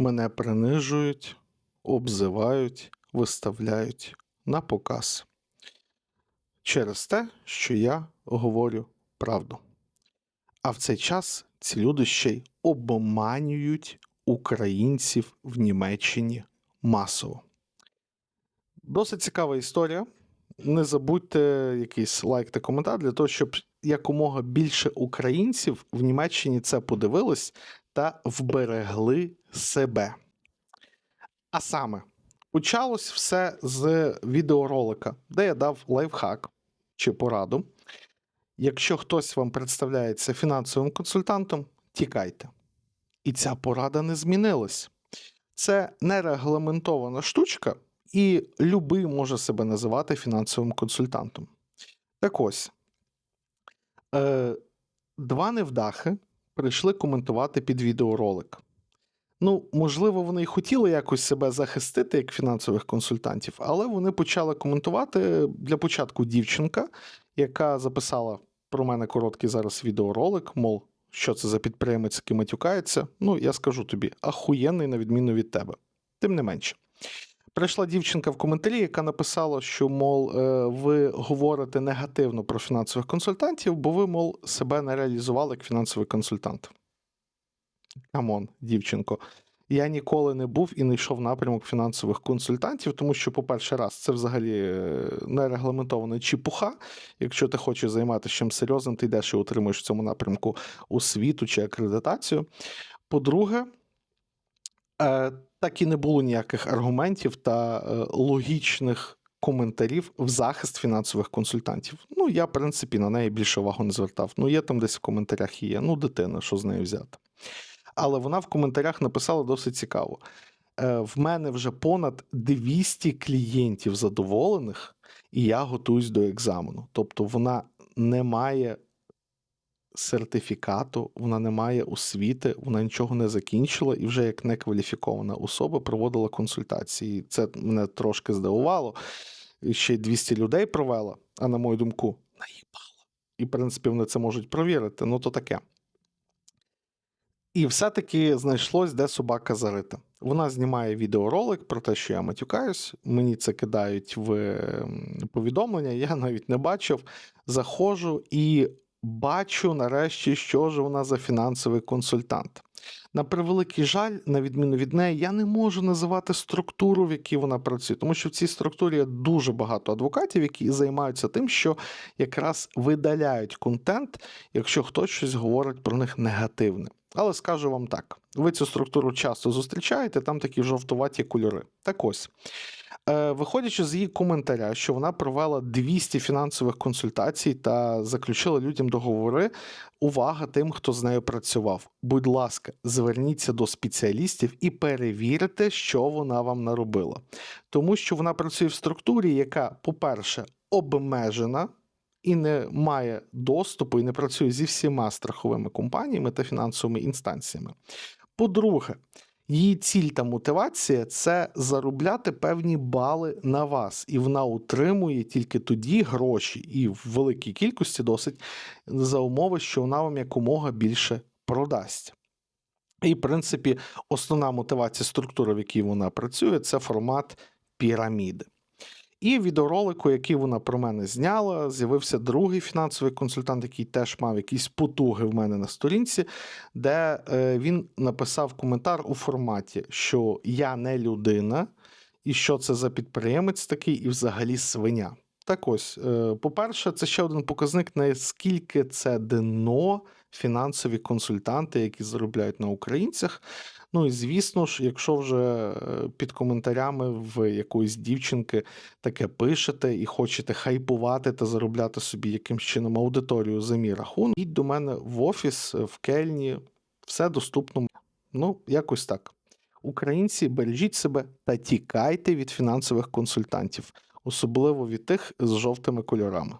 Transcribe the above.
Мене принижують, обзивають, виставляють на показ. Через те, що я говорю правду. А в цей час ці люди ще й обманюють українців в Німеччині масово. Досить цікава історія. Не забудьте якийсь лайк та коментар для того, щоб якомога більше українців в Німеччині це подивились та вберегли себе. А саме, почалось все з відеоролика, де я дав лайфхак чи пораду. Якщо хтось вам представляється фінансовим консультантом, тікайте. І ця порада не змінилась. Це не регламентована штучка, і любий може себе називати фінансовим консультантом. Так ось, е, два невдахи прийшли коментувати під відеоролик. Ну, можливо, вони й хотіли якось себе захистити як фінансових консультантів, але вони почали коментувати для початку дівчинка, яка записала про мене короткий зараз відеоролик, мов, що це за підприємець, який матюкається. Ну, я скажу тобі, ахуєнний, на відміну від тебе. Тим не менше. Прийшла дівчинка в коментарі, яка написала, що, мол, е, ви говорите негативно про фінансових консультантів, бо ви, мол, себе не реалізували як фінансовий консультант. Камон, дівчинко. Я ніколи не був і не йшов напрямок фінансових консультантів, тому що, по-перше, раз, це взагалі е, не регламентована чіпуха. Якщо ти хочеш займатися чим серйозним, ти йдеш і отримуєш в цьому напрямку освіту чи акредитацію. По-друге, так і не було ніяких аргументів та е, логічних коментарів в захист фінансових консультантів. Ну, я, в принципі, на неї більше увагу не звертав. Ну, є там десь в коментарях є. Ну, дитина, що з нею взяти. Але вона в коментарях написала досить цікаво. Е, В мене вже понад 200 клієнтів задоволених, і я готуюсь до екзамену. Тобто вона не має сертифікату, вона не має освіти, вона нічого не закінчила і вже як некваліфікована особа проводила консультації. Це мене трошки здивувало. Ще 200 людей провела, а на мою думку, наїбала. І, в принципі, вони це можуть провірити. Ну, то таке. І все-таки знайшлось, де собака зарита. Вона знімає відеоролик про те, що я матюкаюсь. Мені це кидають в ем, повідомлення. Я навіть не бачив. Заходжу і бачу нарешті, що ж вона за фінансовий консультант. На превеликий жаль, на відміну від неї, я не можу називати структуру, в якій вона працює, тому що в цій структурі є дуже багато адвокатів, які займаються тим, що якраз видаляють контент, якщо хтось щось говорить про них негативне. Але скажу вам так: ви цю структуру часто зустрічаєте, там такі жовтуваті кольори. Так ось. Е, Виходячи з її коментаря, що вона провела 200 фінансових консультацій та заключила людям договори. Увага тим, хто з нею працював. Будь ласка, зверніться до спеціалістів і перевірте, що вона вам наробила. Тому що вона працює в структурі, яка, по-перше, обмежена. І не має доступу і не працює зі всіма страховими компаніями та фінансовими інстанціями. По-друге, Її ціль та мотивація це заробляти певні бали на вас, і вона утримує тільки тоді гроші, і в великій кількості досить за умови, що вона вам якомога більше продасть. І, в принципі, основна мотивація структури, в якій вона працює, це формат піраміди. І в відеоролику, який вона про мене зняла, з'явився другий фінансовий консультант, який теж мав якісь потуги в мене на сторінці, де е, він написав коментар у форматі, що я не людина, і що це за підприємець такий, і взагалі свиня. Так ось, е, по-перше, це ще один показник, наскільки це дно фінансові консультанти, які заробляють на українцях. Ну і звісно ж, якщо вже е, під коментарями в якоїсь дівчинки таке пишете і хочете хайпувати та заробляти собі якимсь чином аудиторію за мій рахунок, йдіть до мене в офіс е, в Кельні, все доступно. Ну, якось так. Українці, бережіть себе та тікайте від фінансових консультантів, особливо від тих з жовтими кольорами.